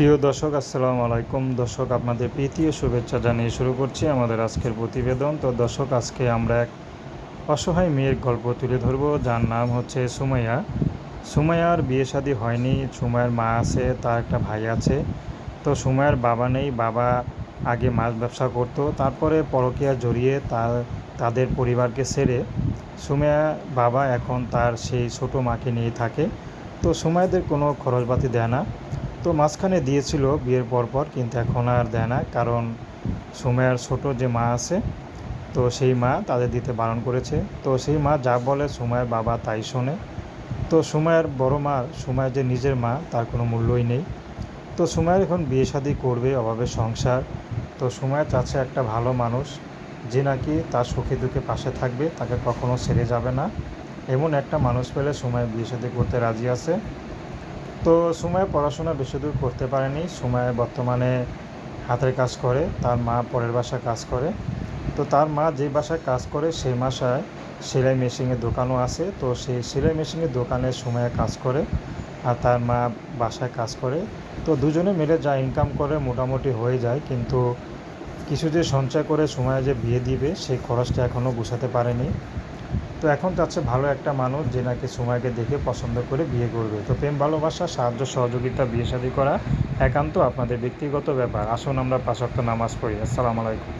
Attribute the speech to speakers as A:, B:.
A: প্রিয় দর্শক, আসসালামু আলাইকুম। দর্শক, আপনাদের প্রীতি ও শুভেচ্ছা জানিয়ে শুরু করছি আমাদের আজকের প্রতিবেদন। তো দর্শক, আজকে আমরা এক অসহায় মেয়ের গল্প তুলে ধরব, যার নাম হচ্ছে সুমাইয়া। সুমাইয়ার বিয়ে শাদী হয়নি, সুমাইয়ার মা আছে, তার একটা ভাই আছে। তো সুমাইয়ার বাবা নেই, বাবা আগে মাছ ব্যবসা করতো, তারপরে পরকীয়া জড়িয়ে তার, তাদের পরিবারকে ছেড়ে সুমাইয়া বাবা এখন তার সেই ছোটো মাকে নিয়ে থাকে। তো সুমাইয়াদের কোনো খরচপাতি দেয় না। তো মাঝখানে দিয়েছিল বিয়ের পরপর, কিন্তু এখন আর দেয় না, কারণ সুমাইয়ার ছোট যে মা আছে, তো সেই মা তাদের দিতে বারণ করেছে। তো সেই মা যা বলে সুমাইয়ের বাবা তাই শোনে। তো সুমাইয়ের বড় মা, সুমাইয়ের যে নিজের মা, তার কোনো মূল্যই নেই। তো সুমাইয়ের এখন বিয়ে শাদি করবে, অভাবে সংসার। তো সুমাইয়া চাচ্ছে একটা ভালো মানুষ, যে নাকি তার সুখে দুঃখে পাশে থাকবে, তাকে কখনো ছেড়ে যাবে না। এমন একটা মানুষ পেলে সময় বিয়ে শাদি করতে রাজি আছে। তো সময় পড়াশোনা বেশি দূর করতে পারেনি। সময় বর্তমানে হাতের কাজ করে, তার মা পরের বাসায় কাজ করে। তো তার মা যে বাসায় কাজ করে সেই বাসায় সেলাই মেশিনের দোকানও আছে। তো সেই সেলাই মেশিনের দোকানে সময় কাজ করে আর তার মা বাসায় কাজ করে। তো দুজনে মিলে যা ইনকাম করে মোটামুটি হয়ে যায়। কিন্তু কিছু যে সঞ্চয় করে সময় যে বিয়ে দিবে, সেই খরচটা এখনও গুছাতে পারেনি। তো এখন চাচ্ছে ভালো একটা মানুষ যে নাকি সময়কে দেখে পছন্দ করে বিয়ে করবে। তো প্রেম, ভালোবাসা, সাহায্য, সহযোগিতা, বিয়ে শাদী করা একান্ত আপনাদের ব্যক্তিগত ব্যাপার। আসুন আমরা পাঁচক্ত নামাজ পড়ি। আসসালামু আলাইকুম।